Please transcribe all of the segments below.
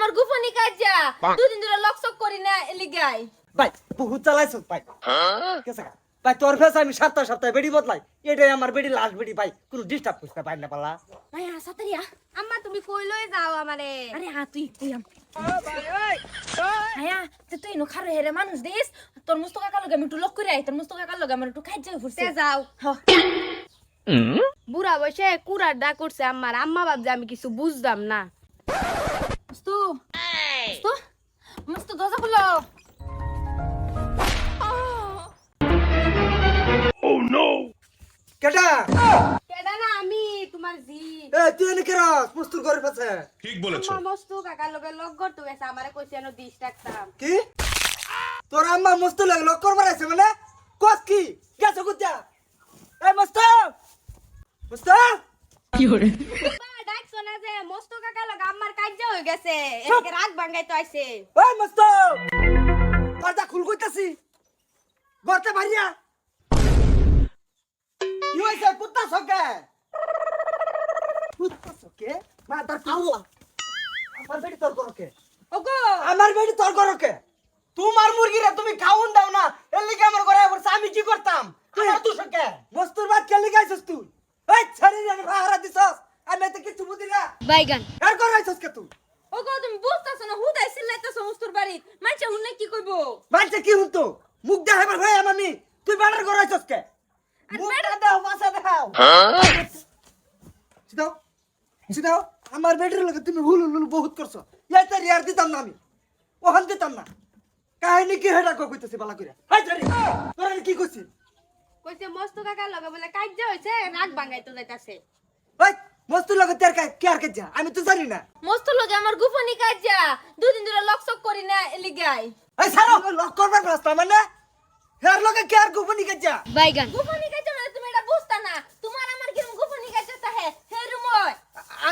আমার গোপনী কাজ যা। দুদিন ধরে লকসক করি না এলিগাই। ভাই বহুত চালাইছ ভাই। কেসে কা? ভাই তোর ফেস আমি সপ্তাহ সপ্তাহে বেড়ি বদলাই। এটাই আমার বেড়ি লাস্ট বেড়ি ভাই। কোনো ডিস্টার্ব করতে পারি না পালা। মায়া সাতারিয়া। আম্মা তুমি কই লই যাও আমারে। আরে তুই হ্যাঁ তে তুই নো খারে হেরে মানুষ দিস। তোর মুস্ত কাকা লগে আমি একটু লক করে আই তোর মুস্ত কাকা লগে আমার একটু খাইতে ফুরছে। যাও। হ বুড়া বসে কুড়ার ডা করছে আমার আম্মা ভাবছে আমি কিছু বুঝতাম না। কেটা কেডা না আমি তোমার জি এ তুই এনে কেরাস প্রস্তুত করে ফেছে ঠিক বলেছ। মস্তু কাকার লগে লগ করতে গেছে আমারে কইছে এনো দিস রাখতাম। কি? তোর আম্মা মস্ত লাগে লক করবার আছে মানে? কস কি? গেছে কুত্তা এই মস্ত! মস্ত! বাবা ডাকছো না যে মস্তু কাকার লগে আমার কাজ হয়ে গেছে। এদিকে রাত ভাঙ্গাই তো আইছে। ওই মস্ত! দরজা খুল কইতাছি। গর্তে ভারিয়া হইছে কুত্তা সকে কুত্তা সকে মা তার আল্লাহ আমার বেটি তোর করকে ওগো। আমার বেটি তোর করকে তোমার মুরগিরে তুমি খাউন দাও না এর লিগে আমার ঘরে বলছে আমি কি করতাম? আমার তুই সকে মস্তুর বাদ কে লিগাইছস তুই? এই ছাড়ি রে ভাড়া দিছস। আমি তো কিছু বুঝি না। বাইগান। এর করাইছস কে তুই? ওগো তুমি বুঝতাছ না হুদাই সিলাইতাছ মুস্তুর বাড়ি। মানছে হুনে কি কইবো? বাচ্চা কি হতো মুখ দেখাবার ভাই আমি তুই বাড়ার করাইছস কে? মুখটা দাও মাথা দাও সিদাও সিদাও আমার লগে তুমি হুল হুল বহুত করছ। এই তার ইয়ার দিতাম না আমি। ওখান দিতাম না। কাহিনী কি হেডা কো কইতেছি বালা কইরা? হাই ছাড়ি তোরা কি কইছিস কইছে মস্তু কাকার লগে বলে কাজ হইছে রাত ভাঙ্গাই তো যাইতাছে। ওই মস্তু লগে তের কা কি আর কেজা আমি তো জানি না। মুস্তুর লগে আমার গোপনী কাজ যা দুদিন ধরে লকসক করি না এলিগাই এই সারা লক করবার রাস্তা মানে? হের লগে কি আর গোপনী কেজা বাইগান। গোপনী কাজ মানে তুমি এটা বুঝতা না তোমার আমার কিরম গোপনী কাজ তাহে হে রুময়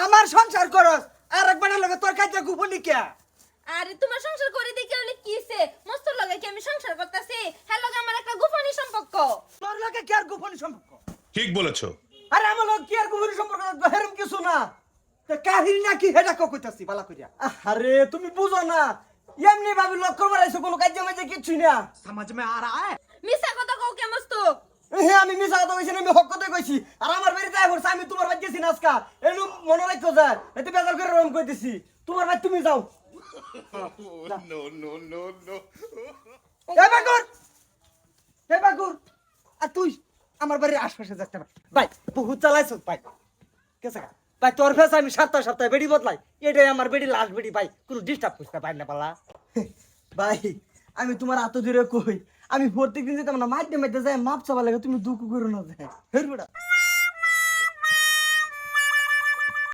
আমার সংসার করস আর একবার লগে তোর কাজা গোপনী কে? আরে তোমার সংসার করে দেখে হলে কিছে মুস্তুর লগে কি আমি সংসার করতেছি? হ্যাঁ লগে আমার একটা গোপনী সম্পর্ক। তোর লগে কি আর গোপনী সম্পর্ক? ঠিক বলেছ। আরে আমার লগে কি আর গোপনী সম্পর্ক? হেরম কিছু না। তে কাহিনী নাকি হেডা কো কইতাছি বালা কইরা। আরে তুমি বুঝো না। এমনি ভাবি লক্ষ্য মারাইছো কোনো কাজে মাঝে কিছু না। সমাজ মে আর আয়। মিছা কথা কও কে মস্তু হে আমি মিছা কথা কইছি না, আমি হক কথা কইছি। আর আমার বাড়িতে পড়ছে আমি তোমার বাড়ি গেছি না আজকা। এলু মনে রাখছো যা এতে বেজার করে রকম কইতেছি। তোমার বাড়ি তুমি যাও। নো নো নো নো এ বাকুর! এ বাকুর! আর তুই আমার বাড়ির আশপাশে যাচ্ছে না। ভাই বহুত চালাইছ ভাই। কেসে কা? ভাই তোর ফেস আমি সপ্তাহ সপ্তাহে বেড়ি বদলাই। এটাই আমার বেড়ি লাস্ট বেড়ি ভাই। কোনো ডিস্টার্ব করতে পারি না পালা। ভাই আমি তোমার এত দূরে কই? আমি প্রত্যেক দিন যেতাম না মাইতে মাইতে যাই মাপ চাবা লাগে তুমি দুঃখ করো না যায়। হের বেড়া